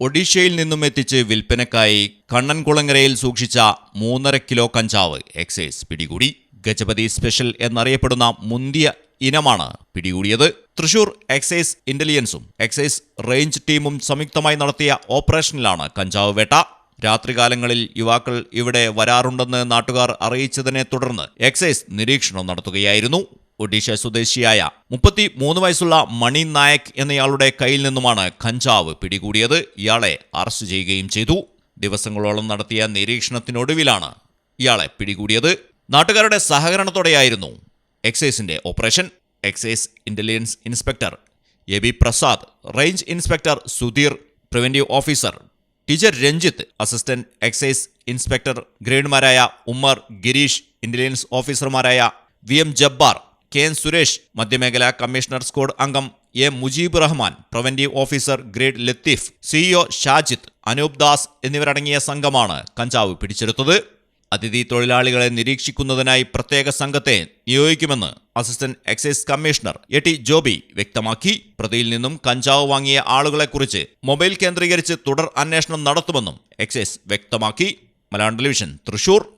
ഒഡീഷയിൽ നിന്നും എത്തിച്ച് വിൽപ്പനക്കായി കണ്ണൻകുളങ്ങരയിൽ സൂക്ഷിച്ച മൂന്നര കിലോ കഞ്ചാവ് എക്സൈസ് പിടികൂടി. ഗജപതി സ്പെഷ്യൽ എന്നറിയപ്പെടുന്ന മുന്തിയ ഇനമാണ് പിടികൂടിയത്. തൃശൂർ എക്സൈസ് ഇന്റലിജൻസും എക്സൈസ് റേഞ്ച് ടീമും സംയുക്തമായി നടത്തിയ ഓപ്പറേഷനിലാണ് കഞ്ചാവ് വേട്ട. രാത്രികാലങ്ങളിൽ യുവാക്കൾ ഇവിടെ വരാറുണ്ടെന്ന് നാട്ടുകാർ അറിയിച്ചതിനെ തുടർന്ന് എക്സൈസ് നിരീക്ഷണം നടത്തുകയായിരുന്നു. ഒഡീഷ സ്വദേശിയായ മുപ്പത്തി മൂന്ന് വയസ്സുള്ള മണി നായക് എന്നയാളുടെ കയ്യിൽ നിന്നുമാണ് കഞ്ചാവ് പിടികൂടിയത്. ഇയാളെ അറസ്റ്റ് ചെയ്യുകയും ചെയ്തു. ദിവസങ്ങളോളം നടത്തിയ നിരീക്ഷണത്തിനൊടുവിലാണ് ഇയാളെ പിടികൂടിയത്. നാട്ടുകാരുടെ സഹകരണത്തോടെയായിരുന്നു എക്സൈസിന്റെ operation. Excise intelligence inspector A B Prasad range inspector Sudheer preventive officer teacher Ranjith assistant excise inspector ഗ്രേഡുമാരായ Ummer Girish intelligence ഓഫീസർമാരായ V M Jabbar K N Suresh മധ്യമേഖല commissioner squad അംഗം A Mujeeb Rahman preventive officer grade Latheef CEO Shajith Anoop Das എന്നിവരടങ്ങിയ സംഘമാണ് കഞ്ചാവ് പിടിച്ചെടുത്തത്. അതിഥി തൊഴിലാളികളെ നിരീക്ഷിക്കുന്നതിനായി പ്രത്യേക സംഘത്തെ നിയോഗിക്കുമെന്ന് assistant excise commissioner A T Joby വ്യക്തമാക്കി. പ്രതിയിൽ നിന്നും കഞ്ചാവ് വാങ്ങിയ ആളുകളെക്കുറിച്ച് മൊബൈൽ കേന്ദ്രീകരിച്ച് തുടർ അന്വേഷണം നടത്തുമെന്നും എക്സൈസ് വ്യക്തമാക്കി. മലയാളം ടെലിവിഷൻ തൃശൂർ.